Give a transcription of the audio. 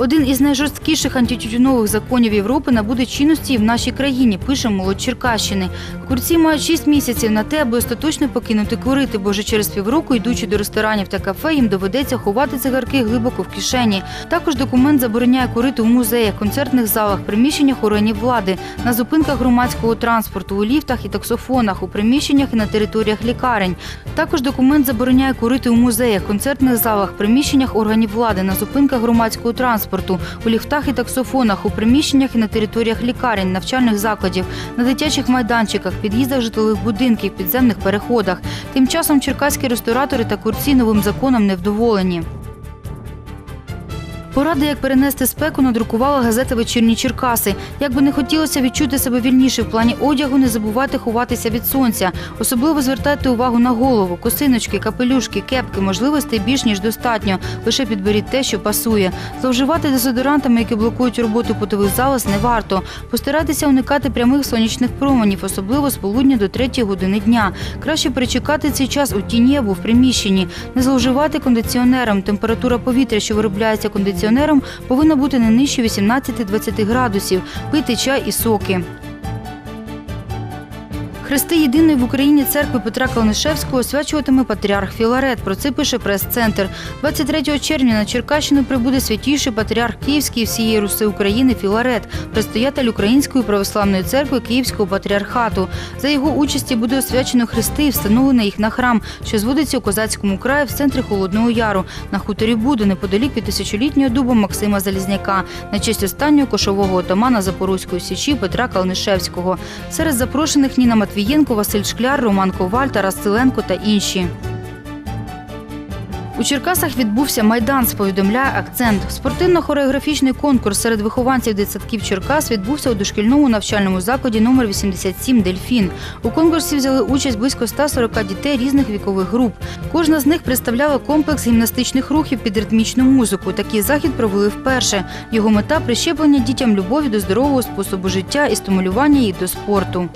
Один із найжорсткіших антитютюнових законів Європи набуде чинності і в нашій країні, пише молодь Черкащини. Курці мають 6 місяців на те, аби остаточно покинути курити, бо вже через півроку, йдучи до ресторанів та кафе, їм доведеться ховати цигарки глибоко в кишені. Також документ забороняє курити у музеях, концертних залах, приміщеннях органів влади, на зупинках громадського транспорту, у ліфтах і таксофонах, у приміщеннях і на територіях лікарень. Також документ забороняє курити у музеях, концертних залах, приміщеннях органів влади, на зупинках громадського транспорту, у ліфтах і таксофонах, у приміщеннях і на територіях лікарень, навчальних закладів, на дитячих майданчиках, під'їздах житлових будинків, підземних переходах. Тим часом черкаські ресторатори та курці новим законом невдоволені. Поради, як перенести спеку, надрукувала газета Вечірні Черкаси. Як би не хотілося відчути себе вільніше в плані одягу, не забувайте ховатися від сонця. Особливо звертайте увагу на голову, косиночки, капелюшки, кепки, можливостей більш ніж достатньо. Лише підберіть те, що пасує. Зловживати дезодорантами, які блокують роботу потових залоз, не варто. Постарайтеся уникати прямих сонячних променів, особливо з полудня до 3 години дня. Краще перечекати цей час у тіні або в приміщенні. Не зловживати кондиціонером. Температура повітря, що виробляється кондиціонером, повинна бути не нижче 18-20 градусів. пити чай і соки. Хрести єдиної в Україні церкви Петра Калнишевського освячуватиме патріарх Філарет. Про це пише прес-центр. 23 червня на Черкащину прибуде святійший патріарх Київський всієї Руси України Філарет, предстоятель Української православної церкви Київського патріархату. За його участі буде освячено хрести і встановлено їх на храм, що зводиться у козацькому краї в центрі Холодного Яру на хуторі Буду, неподалік від тисячолітнього дуба Максима Залізняка, на честь останнього кошового отамана Запорозької січі Петра Калнишевського. Серед запрошених Ніна Матвієнко, Василь Шкляр, Роман Коваль, Тарас Селенко та інші. У Черкасах відбувся майдан, повідомляє акцент. Спортивно-хореографічний конкурс серед вихованців дитсадків Черкас відбувся у дошкільному навчальному закладі номер 87 Дельфін. У конкурсі взяли участь близько 140 дітей різних вікових груп. Кожна з них представляла комплекс гімнастичних рухів під ритмічну музику. Такий захід провели вперше. Його мета прищеплення дітям любові до здорового способу життя і стимулювання їх до спорту.